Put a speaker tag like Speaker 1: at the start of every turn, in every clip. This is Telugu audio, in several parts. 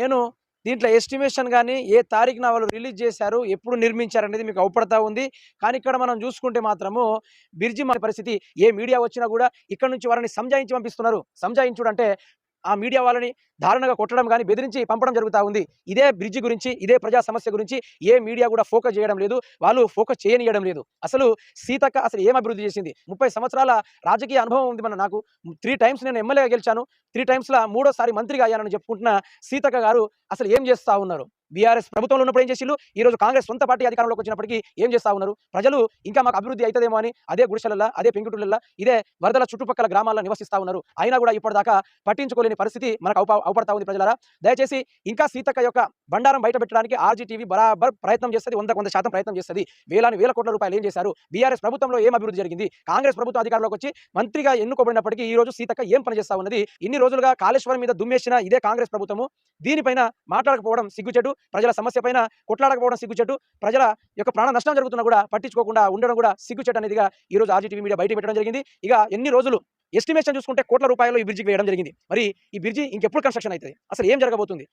Speaker 1: నేను దీంట్లో ఎస్టిమేషన్ కానీ ఏ తారీఖున వాళ్ళు రిలీజ్ చేశారు ఎప్పుడు నిర్మించారు అనేది మీకు అవపడతా ఉంది. కానీ ఇక్కడ మనం చూసుకుంటే మాత్రము బిర్జి మన పరిస్థితి ఏ మీడియా వచ్చినా కూడా ఇక్కడ నుంచి వారిని సంజాయించి పంపిస్తున్నారు. సంజాయించుడు అంటే ఆ మీడియా వాళ్ళని దారుణంగా కొట్టడం కానీ బెదిరించి పంపడం జరుగుతూ ఉంది. ఇదే బ్రిడ్జి గురించి ఇదే ప్రజా సమస్య గురించి ఏ మీడియా కూడా ఫోకస్ చేయడం లేదు. వాళ్ళు ఫోకస్ చేయనియడం లేదు. అసలు సీతక్క అసలు ఏం అభివృద్ధి చేసింది? ముప్పై సంవత్సరాల రాజకీయ అనుభవం ఉంది మన నాకు. త్రీ టైమ్స్ నేను ఎమ్మెల్యేగా గెలిచాను. త్రీ టైమ్స్లో మూడోసారి మంత్రిగా అయ్యానని చెప్పుకుంటున్న సీతక్క గారు అసలు ఏం చేస్తూ ఉన్నారు? బీఆర్ఎస్ ప్రభుత్వంలో ఉన్నప్పుడు ఏం చేసిండు ఈ రోజు కాంగ్రెస్ సొంత పార్టీ అధికారంలోకి వచ్చినప్పటికీ ఏం చేస్తా ఉన్నారు? ప్రజలు ఇంకా మాకు అభివృద్ధి అవుతుందేమో అని అదే గుడిసెలల్లా అదే పెంకుటులల్లా ఇదే వరదల చుట్టుపక్కల గ్రామాల్లో నివసిస్తా ఉన్నారు. అయినా కూడా ఇప్పటిదాకా పట్టించుకోలేని పరిస్థితి మనకు అవపడతా ఉంది ప్రజలారా. దయచేసి ఇంకా సీతక్క యొక్క బండారం బయట పెట్టడానికి ఆర్జీటీవీ బరాబర్ ప్రయత్నం చేస్తుంది వంద వంద శాతం ప్రయత్నం చేస్తుంది. వేలాని వేల కోట్ల రూపాయలు ఏం చేశారు? బీఆర్ఎస్ ప్రభుత్వంలో ఏం అభివృద్ధి జరిగింది? కాంగ్రెస్ ప్రభుత్వం అధికారంలోకి వచ్చి మంత్రిగా ఎన్నుకోబడినప్పటికీ ఈ రోజు సీతక్క ఏం పనిచేస్తా ఉన్నది? ఇన్ని రోజులుగా కాళేశ్వరం మీద దుమ్మేసిన ఇదే కాంగ్రెస్ ప్రభుత్వము. దీనిపైన మాట్లాడకపోవడం సిగ్గుచెడు ప్రజల సమస్య పైన కొట్లాడకపోవడం సిగ్గుచెట్టు ప్రజల యొక్క ప్రాణ నష్టం జరుగుతున్నా కూడా పట్టించుకోకుండా ఉండడం కూడా సిగ్గుచెట్టు అనేదిగా ఈ రోజు ఆర్జీటీవీ మీడియా బయట పెట్టడం జరిగింది. ఇక ఎన్ని రోజులు ఎస్టిమేషన్ చూసుకుంటే కోట్ల రూపాయలు ఈ బ్రిడ్జికి వేయడం జరిగింది. మరి ఈ బ్రిడ్జి ఇంకెప్పుడు కన్స్ట్రక్షన్ అవుతుంది? అసలు ఏం జరగబోతుంది?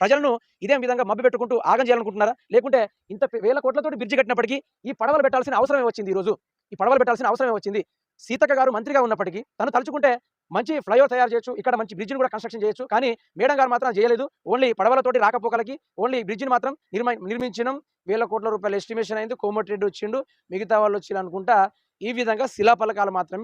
Speaker 1: ప్రజలను ఇదే విధంగా మబ్బి పెట్టుకుంటూ ఆగం చేయాలనుకుంటున్నారా? లేకుంటే ఇంత వేల కోట్లతోటి బ్రిడ్జి కట్టినప్పటికీ ఈ పడవలు పెట్టాల్సిన అవసరమే వచ్చింది ఈ రోజు. ఈ పడవలు పెట్టాల్సిన అవసరమే వచ్చింది. సీతక్క గారు మంత్రిగా ఉన్నప్పటికీ తను తలుచుకుంటే మంచి ఫ్లైఓవర్ తయారు చేయొచ్చు. ఇక్కడ మంచి బ్రిడ్జ్ని కూడా కన్స్ట్రక్షన్ చేయొచ్చు. కానీ మేడం గారు మాత్రం చేయలేదు. ఓన్లీ పడవలతోటి రాకపోకలకి ఓన్లీ బ్రిడ్జ్ని మాత్రం నిర్మ నిర్మించడం వేల కోట్ల రూపాయల ఎస్టిమేషన్ అయింది. కోమటిరెడ్డి వచ్చిండు. మిగతా వాళ్ళు వచ్చిండు అనుకుంటా ఈ విధంగా శిలాఫలకాలు మాత్రమే